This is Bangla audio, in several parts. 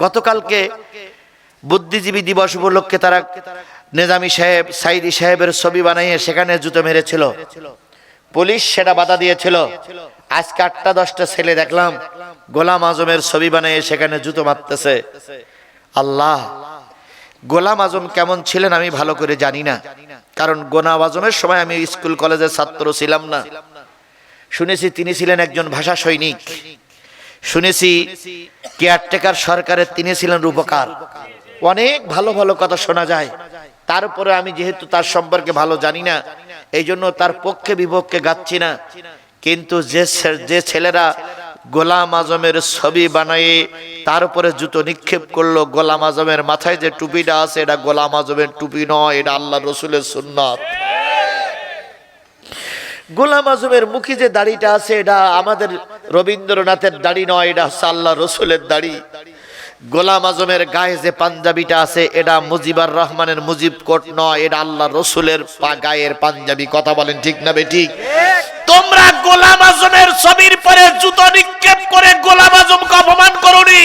গতকালকে বুদ্ধিজীবী দিবস উপলক্ষে তারা নেজামি সাহেব সাইদি সাহেবের ছবি বানাইয়ে সেখানে জুতো মেরেছিল। পুলিশ সেটা বাধা দিয়েছিল। আজকে আটটা দশটা ছেলে দেখলাম গোলাম আজমের ছবি বানিয়ে সেখানে জুতো মারতেছে। আল্লাহ, গোলাম আজম কেমন ছিলেন আমি ভালো করে জানি না। কারণ গোলাম আজমের সময় আমি স্কুল কলেজের ছাত্র ছিলাম না। শুনেছি তিনি ছিলেন একজন ভাষা সৈনিক। শুনেছি, কেয়ারটেকার সরকারের তিনি ছিলেন রূপকার। অনেক ভালো ভালো কথা শোনা যায়। তারপরে আমি যেহেতু তার সম্পর্কে ভালো জানি না এই জন্য তার পক্ষে বিপক্ষে গাচ্ছি না। কিন্তু যে যে ছেলেরা গোলাম আজমের ছবি বানিয়ে তার উপরে জুতো নিক্ষেপ করল গোলাম আজমের মাথায় যে টুপিটা আছে, এটা গোলাম আজমের টুপি নয়, এটা আল্লাহ রসুলের সুন্নাত। গোলাম আজমের মুখে যে দাড়িটা আছে, এটা আমাদের রবীন্দ্রনাথের দাড়ি নয়, এটা হচ্ছে আল্লাহ রসুলের দাড়ি। গোলাম আজমের গায়ে যে পাঞ্জাবিটা আছে, এটা মুজিবার রহমানের মুজিব কোট নয়, এটা আল্লাহ রসুলের গায়ের পাঞ্জাবি। কথা বলেন ঠিক না বে ঠিক তোমরা গোলাম আজমের ছবির পরে জুতো নিক্ষেপ করে গোলাম আজমকে অপমান করনি,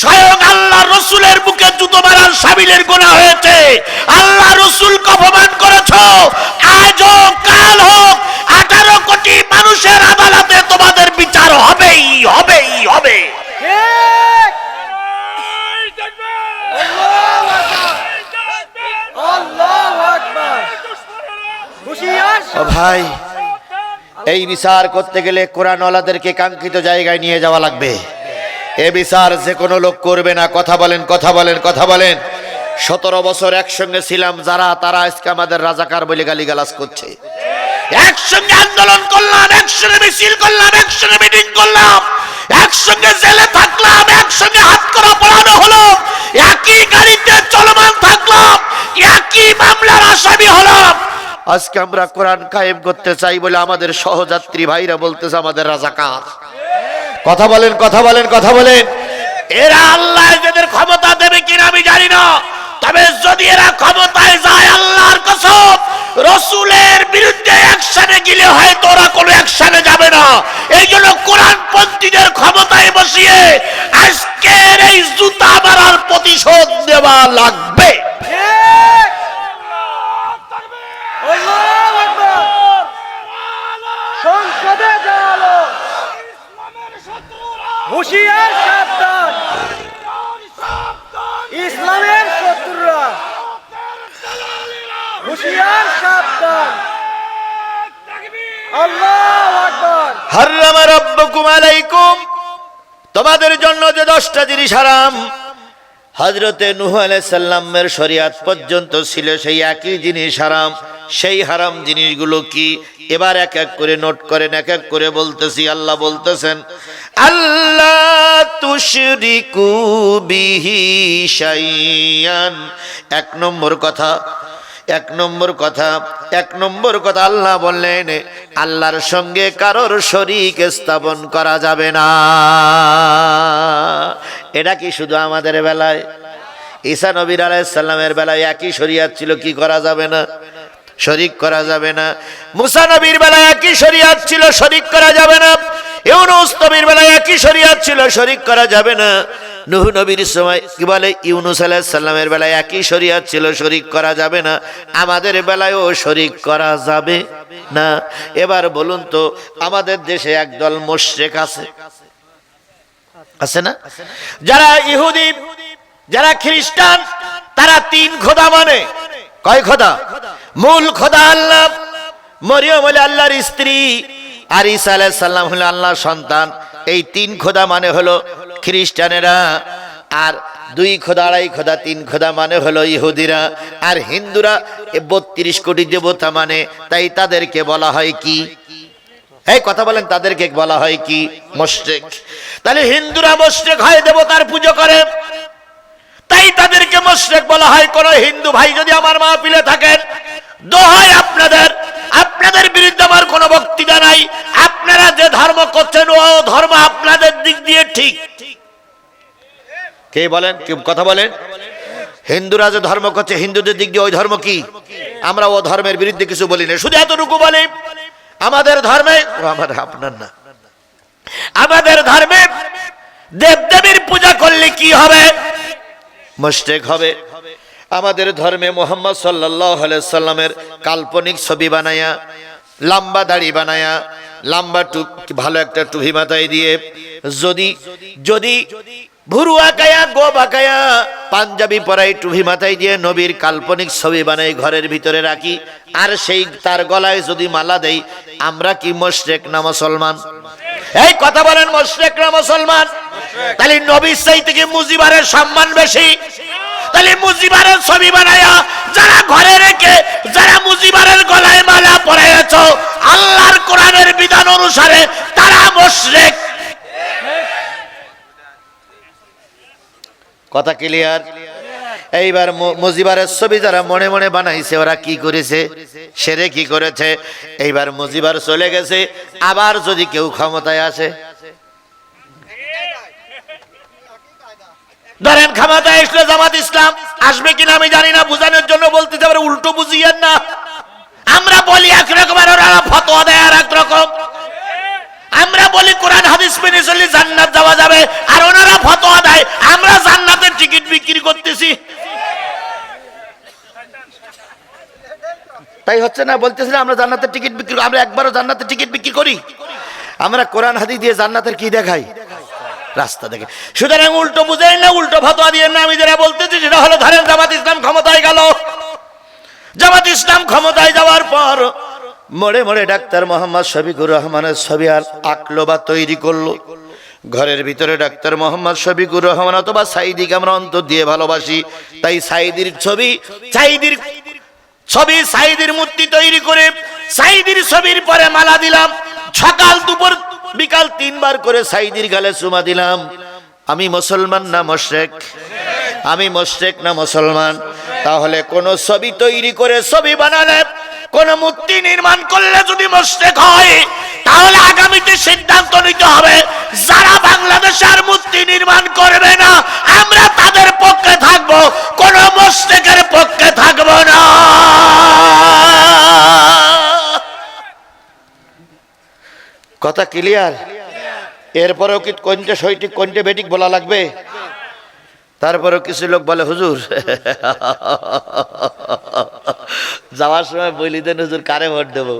স্বয়ং আল্লাহ রসুলের বুকে জুতো মারার সাবিলের গোনা হয়েছে। হবেই হবে। ভাই, এই বিচার করতে গেলে কোরআনওয়ালাদেরকে কাঙ্ক্ষিত জায়গায় নিয়ে যাওয়া লাগবে। এ বিচার যে কোনো লোক করবে না। কথা বলেন কথা বলেন কথা বলেন। সতেরো বছর একসঙ্গে ছিলাম যারা, তারা আজকে আমাদের রাজাকার বলে গালিগালাজ করছে। একসঙ্গে আন্দোলন করলাম, একসঙ্গে মিছিল করলাম, একসঙ্গে মিটিং করলাম, একসঙ্গে জেলে থাকলাম, একসঙ্গে হাত করা পড়ানো হলো, একই গাড়িতে চলমান থাকলাম, একই মামলার আসামি হলাম। আজকে আমরা কোরআন কায়েম করতে চাই বলে আমাদের সহযাত্রী ভাইরা বলতেছে, আমাদের রাজা রাজাকার। কথা বলেন কথা বলেন কথা বলেন। এরা আল্লাহ যাদের ক্ষমতা দেবে কিনা আমি জানি না, তবে যদি এরা ক্ষমতায় যায় আল্লাহর কসম রসুলের বিরুদ্ধে একসাথে গেলে হয়তো ওরা কোনো একসাথে যাবে না। এই জন্য কোরআন পন্থীদের ক্ষমতায় বসিয়ে আজকের এই জুতা মারার প্রতিশোধ দেওয়া লাগবে। তোমাদের জন্য যে দশটা জিনিস হারাম হজরতে নুহ সাল্লামের শরিয়াত পর্যন্ত ছিল সেই একই জিনিস হারাম। সেই হারাম জিনিসগুলো কি? এবার এক এক করে নোট করেন, এক এক করে বলতেছি, আল্লাহ বলতেছেন আল্লাহ এক নম্বর কথা এক নম্বর কথা, এক নম্বর কথা আল্লাহ বললেন, আল্লাহর সঙ্গে কারোর শরিক স্থাপন করা যাবে না। এটা কি শুধু আমাদের বেলায়? ঈসা নবীর আলাইসাল্লামের বেলায় একই শরিয়াত ছিল, কি করা যাবে না? শরিক করা যাবে না। মুসা নবীর বেলায় একই শরিয়াত ছিল, শরিক করা যাবে না। ইউনুস নবীর বেলায় একই শরিয়াত ছিল, শরিক করা যাবে না। নুহ নবীর সময় কি বলে? ইউনুস আলাইসাল্লামের বেলায় একই শরিয়াত ছিল, শরিক করা যাবে না। আমাদের বেলায়ও শরিক করা যাবে না। এবার বলুন তো, আমাদের দেশে একদল মোশেক আছে। আছে না? যারা ইহুদি, যারা খ্রিস্টান, তারা তিন খোদা মানে। কয় খোদা? মূল খোদা আল্লাহ। মরিয়ম হলে আল্লাহর স্ত্রী। আর ঈসা আলাইহিস সালাম হলো আল্লাহর সন্তান। এই তিন খোদা মানে হলো খ্রিস্টানেরা, আর দুই খোদা, আড়াই খোদা, তিন খোদা মানে হলো ইহুদিরা, আর হিন্দুরা বত্রিশ কোটি দেবতা মানে তাই তাদেরকে বলা হয় কি? এই কথা বলেন, তাদেরকে বলা হয় কি? মোশেক। তাহলে হিন্দুরা মোশেক হয়, দেবতার পুজো করে। তাই তাদেরকে মোশেক বলা হয়। কোন হিন্দু ভাই যদি আমার মা মাহফিলে থাকেন, দোহাই কে বলেন? কথা বলেন? হিন্দুরা যে ধর্ম করছে, হিন্দুদের দিক দিয়ে ওই ধর্ম কি? আমরা ও ধর্মের বিরুদ্ধে কিছু বলি না। শুধু এতটুকু বলি, আমাদের ধর্মে আমার আপনার না। আমাদের ধর্মে দেবদেবীর পূজা করলে কি হবে? মুশরিক হবে। আমাদের ধর্মে মোহাম্মদ সাল্লাহ সাল্লামের কাল্পনিক ছবি বানায়া লম্বা দাড়ি বানায়া, লম্বা টু, ভালো একটা টুপি মাথায় দিয়ে, যদি যদি ভুরু আঁকায়া পাঞ্জাবি টুপি মাথায় দিয়ে নবীর কাল্পনিক ছবি বানাই ঘরের ভিতরে রাখি, আর সেই তার গলায় যদি মালা দেই, আমরা কি এই কথা বলেন নবীর মুজিবারের সম্মান বেশি? তাহলে মুজিবারের ছবি বানায়া যারা ঘরে রেখে, যারা মুজিবারের গলায় মালা পরাইয়াছ, আল্লাহর কোরআনের বিধান অনুসারে তারা মোশরেক। কথা ক্লিয়ার? এইবার মুজিবারের ছবি যারা মনে মনে বানাইছে, ওরা কি করেছে? সেরে কি করেছে? এইবার মুজিবার চলে গেছে, আবার যদি কেউ ক্ষমতায় আসে ধরেন ক্ষমতায় আসলে জামাত ইসলাম আসবে কিনা আমি জানি না, বুঝানোর জন্য বলতে পারে উল্টো বুঝিয়েন না। আমরা বলি একরকম আর ওরা ফতোয়া দেয় আর একরকম আমরা বলি কোরআন, হাদিস মেনে চললে জান্নাত যাওয়া যাবে, আর ওনারা ফতোয়া দেয়, আমরা জান্নাতের টিকিট বিক্রি করতেছি। তাই হচ্ছে না বলতেছিলাম আমরা জান্নাতের টিকিট বিক্রি, আমরা একবারও জান্নাতের টিকিট বিক্রি করি। আমরা কোরআন, হাদিস দিয়ে জান্নাতের কি দেখাই? রাস্তা দেখে। সুতরাং উল্টো বুঝেন না, উল্টো ফতোয়া দিয়ে না, আমি যেটা বলতেছি সেটা হলো, ধরেন জামাত ইসলাম ক্ষমতায় গেল। জামাত ইসলাম ক্ষমতায় যাওয়ার পর মরে মরে ডাক্তার মোহাম্মদ শফিকুর রহমানের ছবি আর আঁকলো বা তৈরি করল। ঘরের ভিতরে ডাক্তার মোহাম্মদ শফিকুর রহমান অথবা সাইদিকে আমরা অন্তর দিয়ে ভালোবাসি। তাই সাইদির ছবি সাইদির ছবি সাইদির মূর্তি তৈরি করে সাইদির ছবির পরে মালা দিলাম। সকাল দুপুর বিকাল তিনবার করে সাইদির গালে চুমা দিলাম। আমি মুসলমান না মোশেক আমি মোশেক না মুসলমান? তাহলে কোন ছবি তৈরি করে ছবি বানালে, কোন মূর্তি নির্মাণ করলে যদি মোশেক হয়, তাহলে আগামীতে সিদ্ধান্ত নিতে হবে, যারা বাংলাদেশে কথা ক্লিয়ার এরপরেও কি কোনটা সৈটিক কোনটা বেটিক বলা লাগবে? তারপরেও কিছু লোক বলে, হুজুর, যাওয়ার সময় বলি দেন, হুজুর, কারে ভোট দেবো?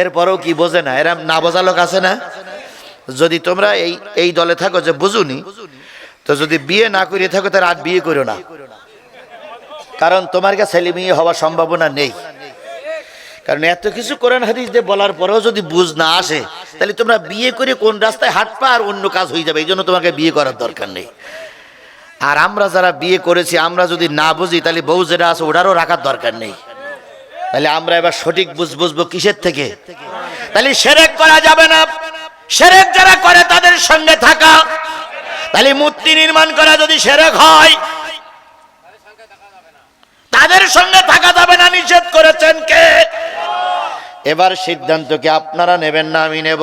এরপরেও কি বোঝে না? এরম না বোঝা লোক আছে না? যদি তোমরা এই এই দলে থাকো যে বুঝুনি, তো যদি বিয়ে না করিয়ে থাকো তার আর বিয়ে করো না। কারণ তোমার কাছে ছেলে মেয়ে হওয়ার সম্ভাবনা নেই। কারণ এত কিছু কোরআন হাদিস দিয়ে বলার পরেও যদি বুঝ না আসে, তাহলে তোমরা বিয়ে করে কোন রাস্তায় হাঁটপা আর অন্য কাজ হয়ে যাবে এই জন্য তোমাকে বিয়ে করার দরকার নেই। আর আমরা যারা বিয়ে করেছি, আমরা যদি না বুঝি, তাহলে বউ যেটা আছে ওটারও রাখার দরকার নেই। তাহলে আমরা এবার সঠিক বুঝ বুঝব কিসের থেকে? তাহলে সেরেক করা যাবে না। সেরেক যারা করে, তাদের সঙ্গে থাকা। তাহলে মূর্তি নির্মাণ করা যদি সেরেক হয় তাদের সঙ্গে থাকা যাবে না, নিষেধ করেছেন কে? এবার সিদ্ধান্ত কি আপনারা নেবেন না, আমি নেব।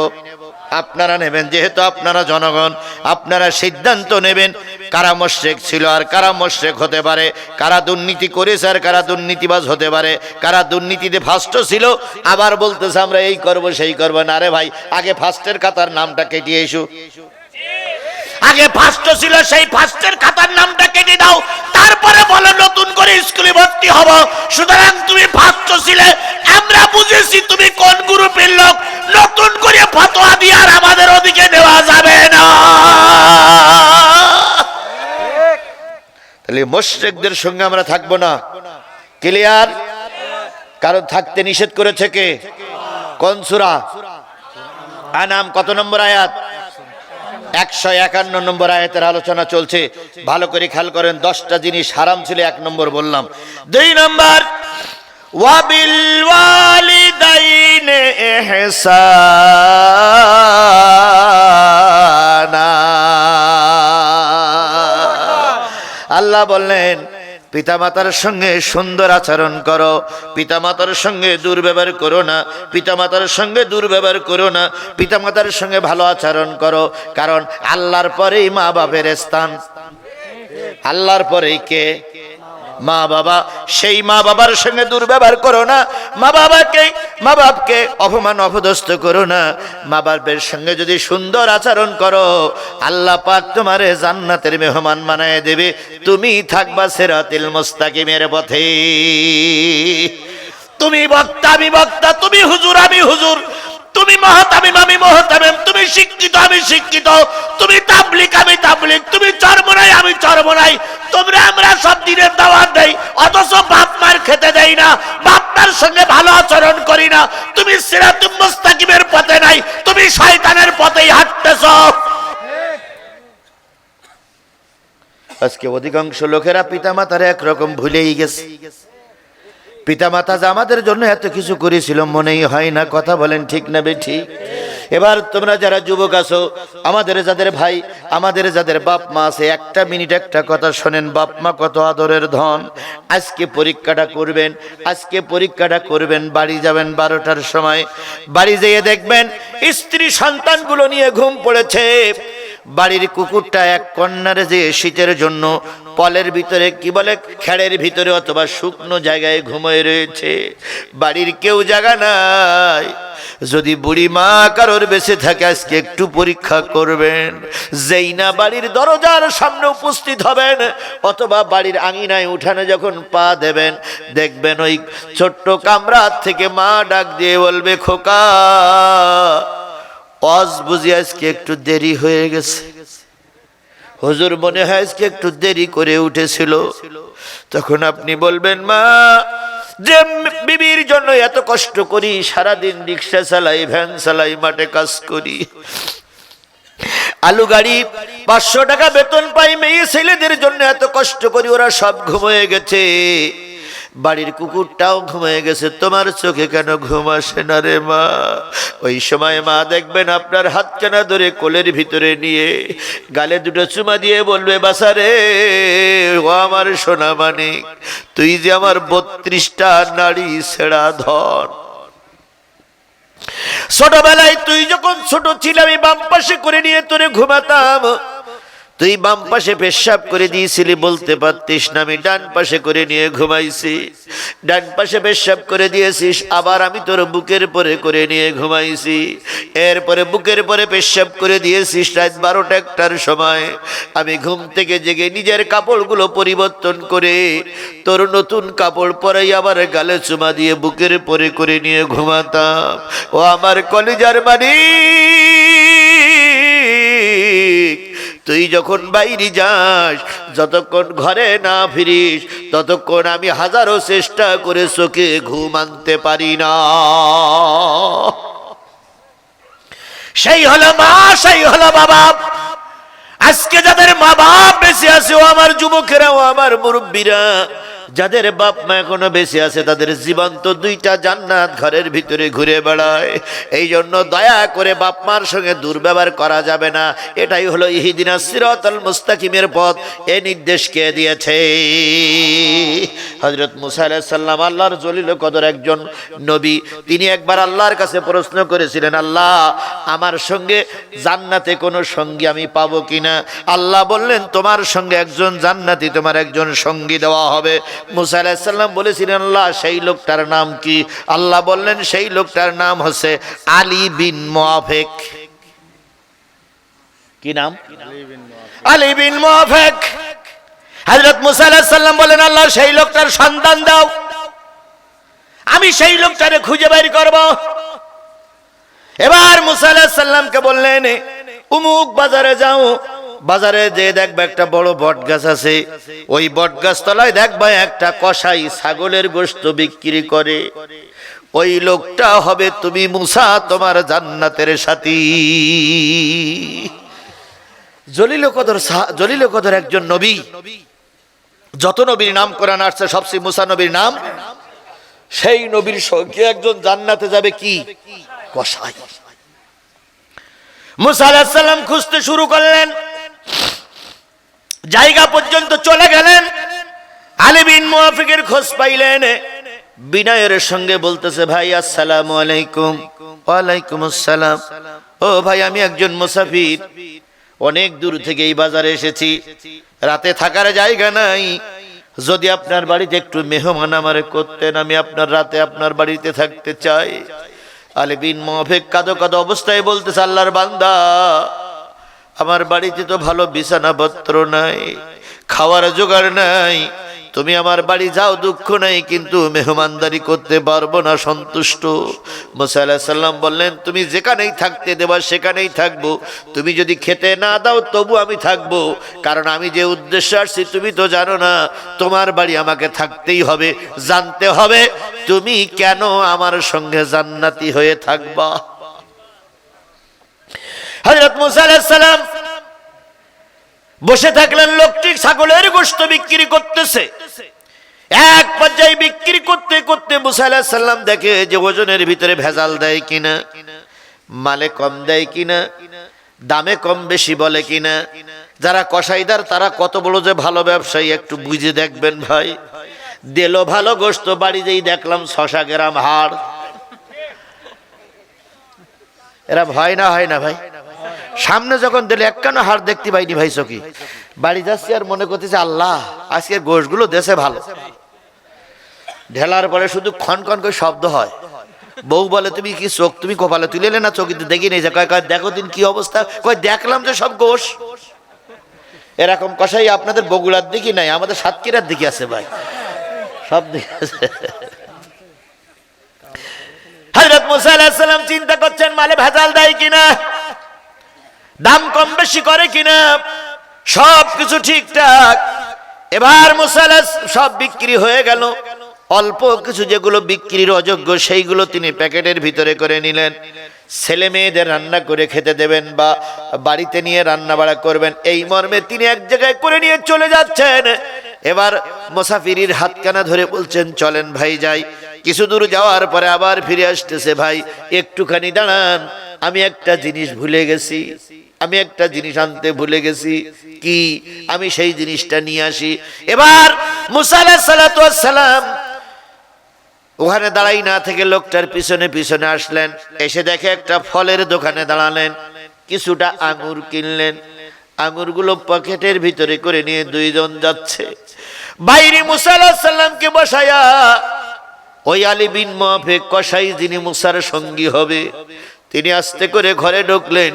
আপনারা নেবেন, যেহেতু আপনারা জনগণ, আপনারা সিদ্ধান্ত নেবেন কারা মোশেক ছিল আর কারা মোশেক হতে পারে, কারা দুর্নীতি করেছে আর কারা দুর্নীতিবাজ হতে পারে, কারা দুর্নীতিতে ফার্স্ট ছিল, আবার বলতেছে, আমরা এই করব, সেই করব। না রে ভাই, আগে ফার্স্টের খাতার নামটা কেটে এসু। আগে ফার্স্ট ছিল, সেই ফার্স্টের খাতার নামটা কেটে দাও, তারপরে বলো নতুন করে স্কুলে ভর্তি হব। সুতরাং তুমি ফার্স্ট ছিলে, আমরা বুঝেছি তুমি কোন গ্রুপের লোক। নতুন করে ফতোয়া দিয়ে আর আমাদের ওদিকে দেওয়া যাবে না। তাহলে মোশেকদের সঙ্গে আমরা থাকব না। ক্লিয়ার? কারণ থাকতে নিষেধ করেছে কে? কোন সুরা? আনাম, কত নম্বর আয়াত? একশো একান্ন নম্বর আয়াতের আলোচনা চলছে। ভালো করে খেয়াল করেন, দশটা জিনিস হারাম ছিল, এক নম্বর বললাম। দুই নম্বর, ওয়াবিল ওয়ালিদাইনে ইহসানা। আল্লাহ বললেন পিতামাতার সঙ্গে সুন্দর আচরণ করো। পিতামাতার সঙ্গে দুর্ব্যবহার করো না। পিতামাতার সঙ্গে দুর্ব্যবহার করো না। পিতামাতার সঙ্গে ভালো আচরণ করো। কারণ আল্লাহর পরেই মা বাপের স্থান। আল্লাহর পরেই কে? মা বাবা, সেই মা বাবার সঙ্গে দুর্ব্যবহার করো না। মা বাবাকে, মা বাপকে অপমান অপদস্থ করো না। মা বাপের সঙ্গে যদি সুন্দর আচরণ করো, আল্লাহ পাক তোমারে জান্নাতের মেহমান বানায় দেবে। তুমি থাকবা সেরাতিল মুস্তাকিমের পথে। তুমি বক্তা আমি বক্তা তুমি হুজুর, আমি হুজুর। তুমি মহাতামিম আমি মহাতামিম তুমি শিক্ষিত, আমি শিক্ষিত। তুমি তাবলিক, আমি তাবলিক। তুমি চরমনাই, আমি চরমনাই। তোমরা, আমরা সব দিনের দাওয়াত দেই, অথচ বাপ মার খেতে দেই না। বাপ মার সঙ্গে ভালো আচরণ করি না। তুমি সিরাতুম মুস্তাকিমের পথে নাই, তুমি শয়তানের পথেই হাঁটতেছ। আজকে অধিকাংশ লোকেরা পিতামাতার একরকম ভুলেই গেছে। পিতামাতা যে আমাদের জন্য এত কিছু করেছিল, মনেই হয় না, কথা বলেন ঠিক না বেঠি? এবার তোমরা যারা যুবক আছো, আমাদের যাদের ভাই, আমাদের যাদের বাপ মা আছে, একটা মিনিট একটা কথা শোনেন, বাপ মা কত আদরের ধন। আজকে পরীক্ষাটা করবেন, আজকে পরীক্ষাটা করবেন, বাড়ি যাবেন বারোটার সময়। বাড়ি যেয়ে দেখবেন, স্ত্রী সন্তানগুলো নিয়ে ঘুম পড়েছে। বাড়ির কুকুরটা এক কন্যারে যে শীতের জন্য পলের ভিতরে, কি বলে, খেড়ের ভিতরে অথবা শুকনো জায়গায় ঘুমিয়ে রয়েছে। বাড়ির কেউ জায়গা নাই। যদি বুড়ি মা কারোর বেঁচে থাকে, আজকে একটু পরীক্ষা করবেন। যেই না বাড়ির দরজার সামনে উপস্থিত হবেন, অথবা বাড়ির আঙিনায় উঠানে যখন পা দেবেন, দেখবেন ওই ছোট্ট কামরা থেকে মা ডাক দিয়ে বলবে, খোকা অজ বুঝি আজকে একটু দেরি হয়ে গেছে। হুজুর মনে হয় আজকে একটু দেরি করে উঠেছিল। তখন আপনি বলবেন, মা, যে বিবির জন্য এত কষ্ট করি, সারাদিন রিক্সা চালাই, ভ্যান চালাই, মাঠে কাজ করি। আলু গাড়ি, পাঁচশো টাকা বেতন পাই মেয়ে ছেলেদের জন্য এত কষ্ট করি, ওরা সব ঘুমিয়ে গেছে। বাড়ির কুকুরটাও ঘুমিয়ে গেছে। তোমার চোখে কেন ঘুম আসে না রে মা? ওই সময় মা দেখবেন আপনার হাতখানা ধরে কোলের ভিতরে নিয়ে গালে দুটো চুমা দিয়ে বলবে বাসারে ও আমার সোনা মানিক, তুই যে আমার বত্রিশটা নারী ছেড়া ধন। ছোটবেলায় তুই যখন ছোট ছিল, আমি বাম পাশে করে নিয়ে তোরে ঘুমাতাম। তুই বাম পাশে পেশাব করে দিয়েছিলি, বলতে পারতিস না। আমি ডান পাশে করে নিয়ে ঘুমাইছি। ডান পাশে পেশাব করে দিয়েছিস, আবার আমি তোর বুকের পরে করে নিয়ে ঘুমাইছি। এরপরে বুকের পরে পেশাব করে দিয়েছিস রাত বারোটা একটার সময়। আমি ঘুম থেকে জেগে নিজের কাপড়গুলো পরিবর্তন করে তোর নতুন কাপড় পরাই আবার গালে চুমা দিয়ে বুকের পরে করে নিয়ে ঘুমাতাম। ও আমার কলিজার মানি তুই যখন বাইরে যাস, যতক্ষণ ঘরে না ফিরিস, ততক্ষণ আমি হাজারো চেষ্টা করে চোখে ঘুম আনতে পারি না। সেই হলো মা, সেই হলো বাবা। আজকে যাদের মা বাপ বেঁচে আছে, ও আমার যুবকেরা, ও আমার মুরব্বীরা যাদের বাপ মা এখনও বেঁচে আছে, তাদের জীবন্ত দুইটা জান্নাত ঘরের ভিতরে ঘুরে বেড়ায়। এই জন্য দয়া করে বাপ মার সঙ্গে দুর্ব্যবহার করা যাবে না। এটাই হলো ইহিদিনা সিরাতাল মুস্তাকিমের পথ। এ নির্দেশ কে দিয়েছে? হজরত মুসা সাল্লাম আল্লাহর জলিল কদর একজন নবী। তিনি একবার আল্লাহর কাছে প্রশ্ন করেছিলেন, আল্লাহ, আমার সঙ্গে জান্নাতে কোনো সঙ্গী আমি পাবো কিনা? আল্লাহ বললেন, তোমার সঙ্গে একজন জান্নাতি, তোমার একজন সঙ্গী দেওয়া হবে। মুসা আলাহিসাল্লাম বলেছিলেন, আল্লাহ, সেই লোকটার নাম কি? আল্লাহ বললেন, সেই লোকটার নাম হচ্ছে আলী বিন মোয়াফেক কি নাম? আলী বিন মোয়াফেক হজরত মুসা আলাহিসাল্লাম বলেন, আল্লাহ, সেই লোকটার সন্তান দাও। আমি সেই লোকটারে খুঁজে বের করব। এবার মুসা আলাহিসাল্লামকে বললেন, উমুক বাজারে যাও। বাজারে যে দেখবা একটা বড় বট গাছ আছে, ওই বট গাছ তলায় দেখবা একটা কসাই ছাগলের গোস্ত বিক্রি করে। ওই লোকটা হবে তুমি মুসা, তোমার জান্নাতের সাথী। জলিল কদর জলিল কদর একজন নবী। যত নবীর নাম কোরআন আসছে, সবচেয়ে মুসা নবীর নাম। সেই নবীর সঙ্গে একজন জান্নাতে যাবে কি? কসাই। মুসা আলাহিস সালাম খুঁজতে শুরু করলেন। জায়গা পর্যন্ত চলে গেলেন। আলী বিন খোঁজ পাইলেন। বিনয়ের সঙ্গে বলতেছে, ভাই, আসসালামু আলাইকুম। ওয়ালাইকুম আসসালাম। ও ভাই, আমি একজন মুসাফির। অনেক দূর থেকে এই বাজারে এসেছি। রাতে থাকার জায়গা নাই। যদি আপনার বাড়িতে একটু মেহমান আমারে করতেন, আমি আপনার রাতে আপনার বাড়িতে থাকতে চাই। আলে বিন মহফেক কাদো কাদো অবস্থায় বলতেছে, আল্লাহর বান্দা আমার বাড়িতে তো ভালো বিছানাপত্র নাই, খাওয়ার জোগাড় নাই। তুমি আমার বাড়ি যাও, দুঃখ নাই, কিন্তু মেহমানদারি করতে পারব না, সন্তুষ্ট। মুসা আলাহিসাল্লাম সাল্লাম বললেন, তুমি যেখানেই থাকতে দেবা, সেখানেই থাকব। তুমি যদি খেতে না দাও, তবু আমি থাকব। কারণ আমি যে উদ্দেশ্যে আসছি, তুমি তো জানো না, তোমার বাড়ি আমাকে থাকতেই হবে, জানতে হবে। তুমি কেন আমার সঙ্গে জান্নাতি হয়ে থাকবা? হজরত মুসা আলাহিসাল্লাম বসে থাকলেন, লোকটি ছাগলের গোস্ত বিক্রি করতেছে। এক পর্যায়ে বিক্রি করতে করতে মুসা আলাহিসাল্লাম দেখে যে ওজনের ভিতরে ভেজাল দেয় কিনা, মালে কম দেয় কিনা, দামে কম বেশি বলে কিনা। যারা কসাইদার, তারা কত বড় যে ভালো ব্যবসায়ী, একটু বুঝে দেখবেন ভাই। দিলো ভালো গোস্ত বাড়ি যেই দেখলাম ছশা গ্রাম হাড়। এরা ভয় না, হয় না ভাই? সামনে যখন দিলে, একখানো হাড় দেখতে পাইনি ভাই চকি বাড়ি যাচ্ছি আর মনে করতেছে, আল্লাহ, আজকের গোশগুলো দেশে ভালো। ঢেলার পরে শুধু খন খন করে শব্দ হয়। বউ বলে, তুমি কি চোখ, তুমি কপালে তুলে এলে না চকিতে দেখি নেই কয় কয়, দেখো দিন কি অবস্থা। কয়, দেখলাম যে সব গোশ। এরকম কষাই আপনাদের বগুড়ার দিকে নাই, আমাদের সাতক্ষীরার দিকে আছে ভাই। সব দিকে আছে। মুসা চিন্তা করছেন, মালে ভেজাল দেয় কিনা? দাম কম বেশি করে কিনা? সব কিছু ঠিকঠাক। এবার মুসালা সব বিক্রি হয়ে গেল। অল্প কিছু যেগুলো বিক্রির অযোগ্য, সেইগুলো তিনি প্যাকেটের ভিতরে করে নিলেন। ছেলে মেয়েদের রান্না করে খেতে দেবেন বা বাড়িতে নিয়ে রান্না বাড়া করবেন, এই মর্মে তিনি এক জায়গায় করে নিয়ে চলে যাচ্ছেন। এবার মোসাফিরির হাতকানা ধরে বলছেন, চলেন ভাই যাই। কিছু দূর যাওয়ার পরে আবার ফিরে আসতেছে, ভাই, একটুখানি দাঁড়ান, আমি একটা জিনিস ভুলে গেছি। আমি একটা জিনিস আনতে ভুলে গেছি। কি? আমি সেই জিনিসটা নিয়ে আসি। এবার মুসালা সালাম ওখানে দাঁড়াই না থেকে লোকটার পিছনে পিছনে আসলেন। এসে দেখে একটা ফলের দোকানে দাঁড়ালেন। কিছুটা আঙুর কিনলেন। আঙুরগুলো পকেটের ভিতরে করে নিয়ে দুইজন যাচ্ছে। বাইরে মুসাল্লাহ সাল্লামকে বসায়া ওই আলী বিন মহাফে কসাই যিনি মুসার সঙ্গী হবে, তিনি আস্তে করে ঘরে ঢুকলেন।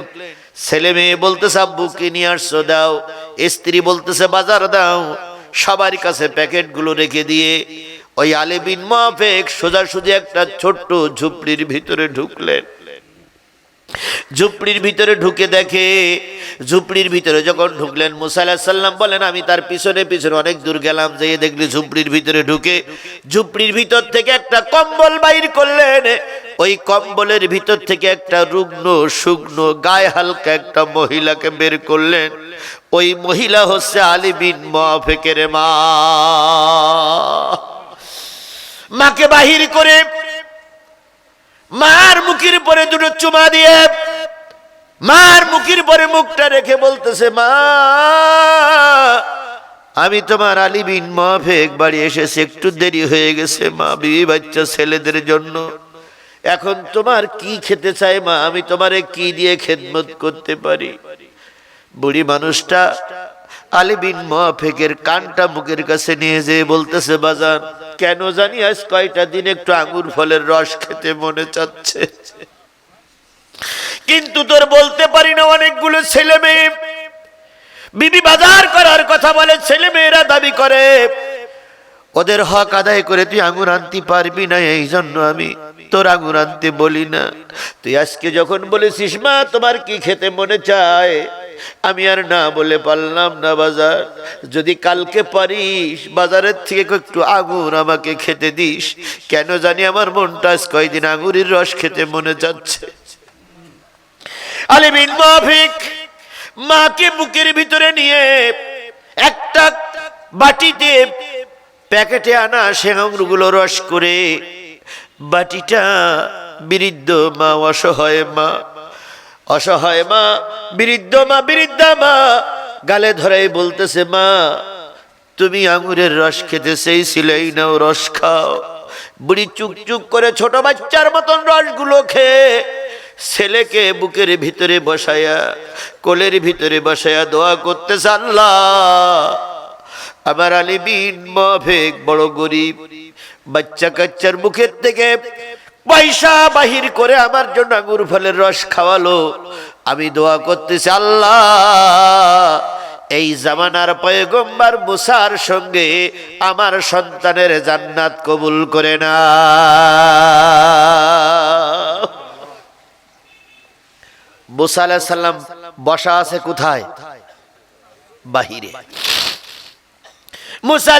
ছেলে মেয়ে বলতেছে, আব্বু, কি নিয়ে আসছো? দাও। স্ত্রী বলতেছে, বাজার দাও। সবার কাছে প্যাকেটগুলো রেখে দিয়ে ওই আলেবিন মাফেক সোজাসুজি একটা ছোট্ট ঝুপড়ির ভিতরে ঢুকলেন। ঝুপড়ির ভিতরে ঢুকে দেখে, ঝুপড়ির ভিতরে যখন ঢুকলেন, মুসা সাল্লাম বলেন, আমি তার পিছনে পিছনে অনেক দূর গেলাম, যেয়ে দেখলি ঝুপড়ির ভিতরে ঢুকে, ঝুপড়ির ভিতর থেকে একটা কম্বল বাইর করলেন। ওই কম্বলের ভিতর থেকে একটা রুগ্ন, শুকনো, গায়ে হালকা একটা মহিলাকে বের করলেন। ওই মহিলা হচ্ছে আলী বিন মহাফেকের মা। মাকে বাহির করে মার মুখের পরে দুটো চুমা দিয়ে মার মুখের পরে মুখটা রেখে বলতেছে, মা, আমি তোমার আলী বিন মাফেক বাড়ি এসেছি, একটু দেরি হয়ে গেছে, মা, বিবি বাচ্চা ছেলেদের জন্য। এখন তোমার কি খেতে চাই মা? আমি তোমারে কি দিয়ে খেদমত করতে পারি? বুড়ি মানুষটা আলী বিন মাফেকের কানটা মুখের কাছে নিয়ে যেয়ে বলতেছে, বাজান, কেন জানি আজ কয়টা দিন একটু আঙুর ফলের রস খেতে মনে চাচ্ছে? কিন্তু তোর বলতে পারি না অনেকগুলো ছেলে মেয়ে। বিবি বাজার করার কথা বলে ছেলে মেয়েরা দাবি করে, ওদের হক আদায় করে তুই আঙুর আনতে পারবি না, এই জন্য আমি তোর আঙুর আনতে বলি না। তুই আজকে যখন বলেছিস, মা, তোমার কি খেতে মনে চায়? আমি আর না বলে পারলাম না বাজার। যদি কালকে পারিস, বাজারের থেকে একটু আঙুর আমাকে খেতে দিস। কেন জানি আমার মনটা আজ কয়দিন আঙুরের রস খেতে মনে যাচ্ছে। আলী বিন মাফিক, মাকে বুকের ভিতরে নিয়ে একটা বাটিতে প্যাকেটে আনা সে আঙুরগুলো রস করে বাটিটা বৃদ্ধ মা, অসহায় মা অসহায় মা বৃদ্ধ মা বৃদ্ধা মা, গালে ধরাই বলতেছে, মা, তুমি আঙুরের রস খেতে চেয়েছিলেই নাও, রস খাও। বুড়ি চুক চুক করে ছোট বাচ্চার মতন রসগুলো খেয়ে ছেলেকে বুকের ভিতরে বসায়া, কোলের ভিতরে বসায়া দোয়া করতে আল্লাহ। আমার আলী বিন মফেক বড় গরিব, বাচ্চা কাচ্চার মুখের থেকে পয়সা বাহির করে আমার জন্য আঙুর ফলের রস খাওয়ালো। আমি দোয়া করতেছি, আল্লাহ, এই জামানার পয়গম্বার মুসার সঙ্গে আমার সন্তানের জান্নাত কবুল করে না মুসা আলাহ সাল্লাম বসা আছে কোথায়? বাহিরে। মুসা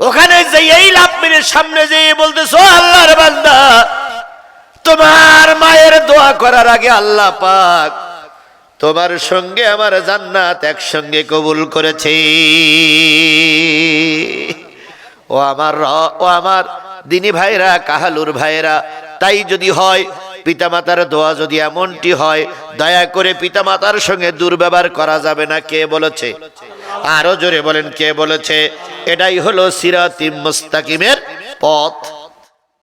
ওখানে যে এই লাভ মেরে সামনে যে বলতেছো আল্লাহর বান্দা, তোমার মায়ের দোয়া করার আগে আল্লাহ পাক তোমার সঙ্গে আমার জান্নাত একসঙ্গে কবুল করেছে। ও আমার ও আমার দিনী ভাইরা, কাহালুর ভাইরা, তাই যদি হয়, পিতামাতার দোয়া যদি এমনটি হয়, দয়া করে পিতামাতার সঙ্গে দুর্ব্যবহার করা যাবে না, কে বলেছে? আরও জোরে বলেন, কে বলেছে? এটাই হলো সিরাতিম মুস্তাকিমের পথ।